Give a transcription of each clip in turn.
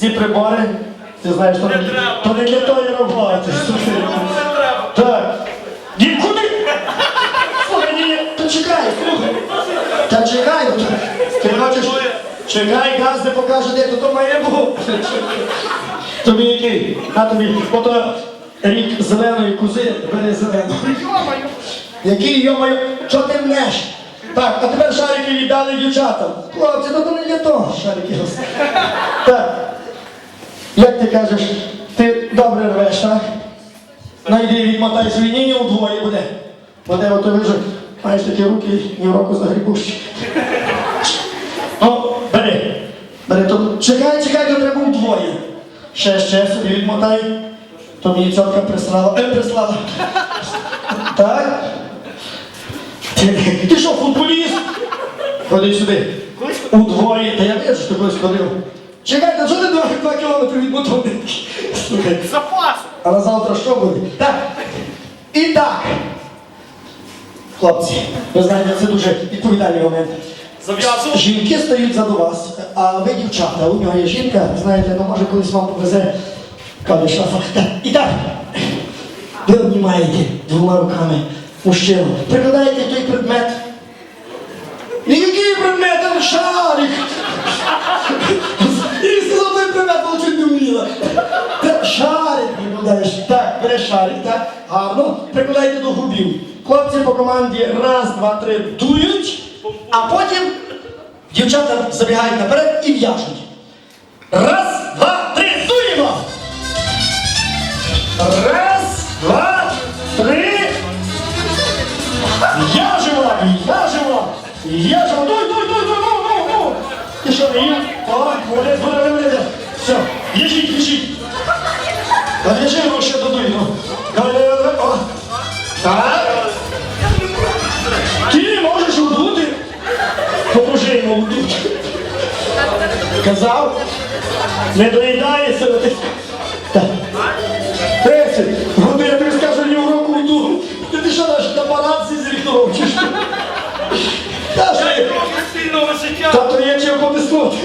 ці прибори, ти знаєш, то не, то не для тої роботи. Так. Ні, куди? Слухай, ні, ні, то чекай, слухай. Та чекай, ну, ти хочеш, чекай, газ не покаже, де то має бути. Тобі який? На тобі, ото рік зеленої кузи, бери зелену. Який, йомаю, що ти мнеш? Так, а тепер шарики віддали дівчатам. Хлопці, то не для того шарики. Так. Як ти кажеш, ти добре рвеш, так? Найди відмотай свій ні удвоє буде. Буде ото вижу, маєш такі руки, ні в року загрібущі. Ну, бери. Бери то. Чекай, чекай, то треба удвоє. Ще, ще собі відмотай. То мені цьотка прислала. Е, прислала. Так? Ти, ти що, футболіст? Ходи сюди. Удвоє. Та я вижу, що ти колись ходив. Чекай, та що ти два, два кілометри від? Слухай. Запас. А на завтра що буде? Так. І так. Хлопці, ви знаєте, це дуже відповідальний момент. Зав'язував. Жінки стають за до вас, а ви дівчата, у нього є жінка, знаєте, ну може колись вам повезе каже шафа. Так, і так. Ви обнімаєте двома руками мужчину, прикладаєте той предмет. І який предмет? Шарик! Шарик. Так, береш так? Гарно. Прикладаєте до губів. Хлопці по команді раз, два, три дують, а потім дівчата забігають наперед і в'яжуть. Раз, два, три, дуємо! Раз, два, три. В'яжемо, в'яжемо, в'яжемо. Дуй, дуй, дуй, дуй, ну, ну, ну. Ти що, їв? Так, молодець, Казав? Не доїдається. Так. Тридцять. Годи, я тобі скажу, ні в року йду. Ти ти що наш на парадці зріхнув, чи що? Та трохи спільного життя. Тато є чим потиснути.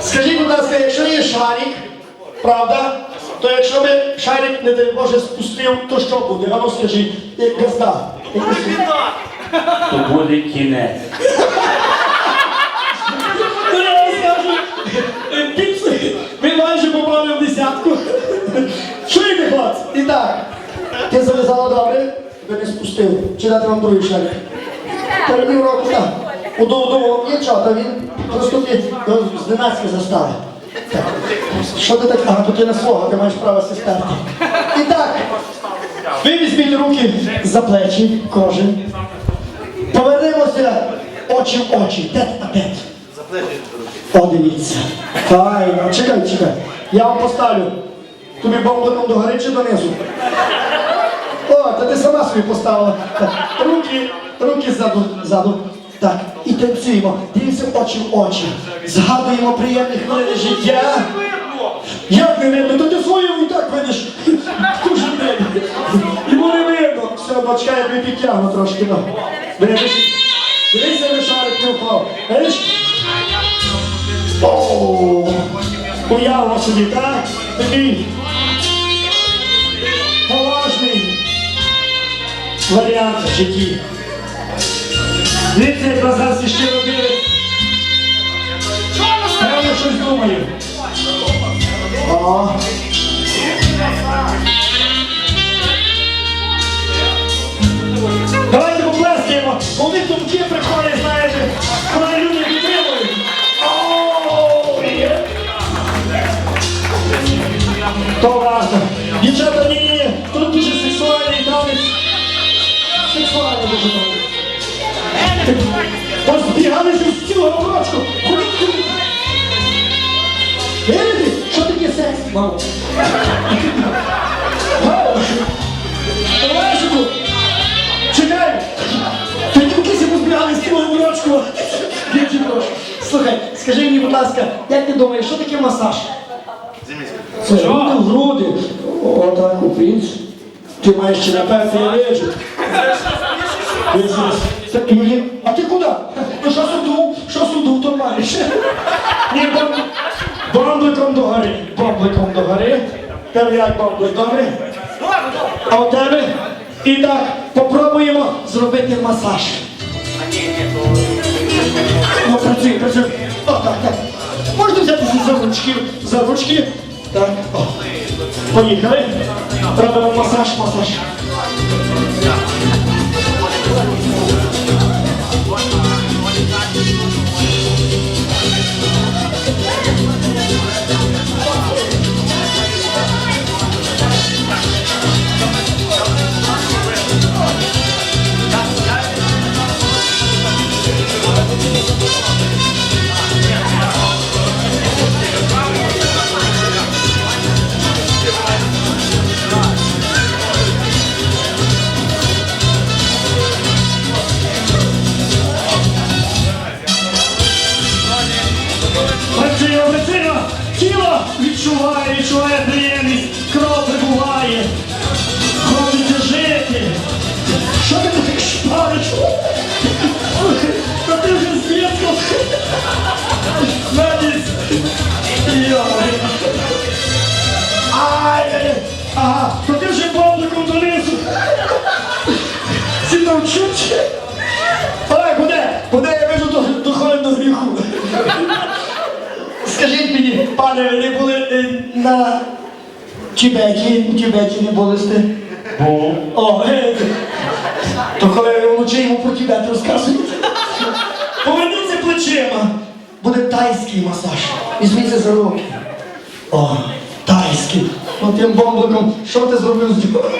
Скажіть, будь ласка, якщо є шарик, правда, то якщо би шарик, не дай Боже, спустив, то що буде? А ну скажіть, як газда. Як газда. То буде кінець. Ти зав'язала добре, ви не спустив. Чи дати вам другий шарик? Перебив року, так. Удов, удов, нічого, та він просто зненацька заставив. Так. Що ти так? Ага, тут є на свого, ти маєш право сестерти. І так, ви візьміть руки за плечі, кожен. Повернемося очі в очі, тет а тет. О, дивіться. Файно. Чекай, чекай. Я вам поставлю. Тобі бомбиком догори чи донизу? Та ти сама собі поставила. Так. Руки, руки ззаду, ззаду. Так, і танцюємо. Дивимося очі в очі. Згадуємо приємні хвилини життя. Як не видно? Та ти свою і так видиш. Кожен день. Йому не видно. Все, бачка, я підтягну трошки. Ну. Дивись, дивися, не шарик не впав. Видиш? Уява собі, так? Такий варіант в житті. Дивіться, як нас зараз іще робили. Певно, щось думаю. О. Давайте поплескаємо. Вони думки приходять, танець. Позбігалися з цілого рочку. Ходіть, ходіть. Що таке секс, мамо? Олешику, чекай! Ти дівкися позбігали з цілого рочку. Дівчинко, слухай, скажи мені, будь ласка, як ти думаєш, що таке масаж? Це груди в груди. Отак, у принц. Ти маєш ще наперти, я вижу. Дивись, дивись. А ти куди? Ну що суду? Що суду, то маєш? Ні, бо бомбликом до гори. Тебе як бомблик, добре? А у тебе? І так, попробуємо зробити масаж. Ну, працюй, працюй. О, так, так. Можна взятися за ручки, за ручки. Так, о. Поїхали. Робимо масаж, масаж. Мені, пане, ви не були е, на Тібеті, Тібеті не були сте? Був. О, е, то коли ви вночі йому про Тібет розказуєте. Поверніться плечима. Буде тайський масаж. Візьміться за руки. О, тайський. От тим бомбликом, що ти зробив з нього?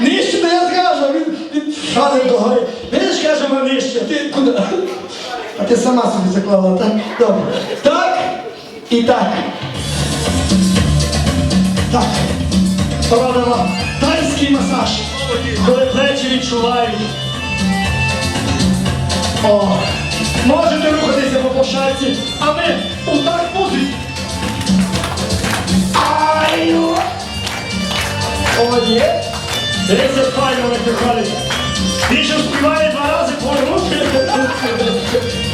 Нижче, то я скажу, він, він шалить до гори. Видиш, кажемо, нижче, ти куди? А ти сама собі заклала, так? Добре. І так. Так. Робимо тайський масаж, коли плечі відчувають. О, можете рухатися по площадці, а ми удар музик. Ай! О, є. Дивіться, файно натихали. Більше співає два рази повернути.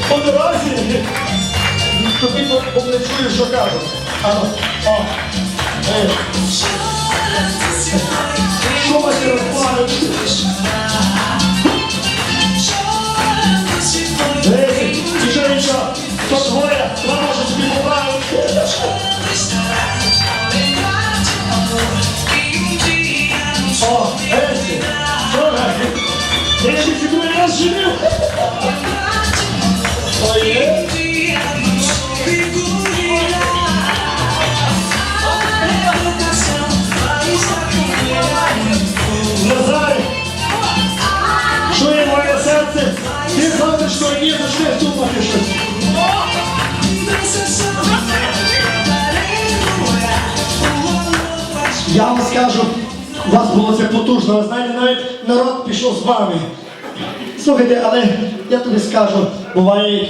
По дорозі. Тобі по- не чуєш, що кажуть. Ану, о. Ей. Я вам скажу, у вас було це потужно, ви знаєте, навіть народ пішов з вами. Слухайте, але я тобі скажу, буває які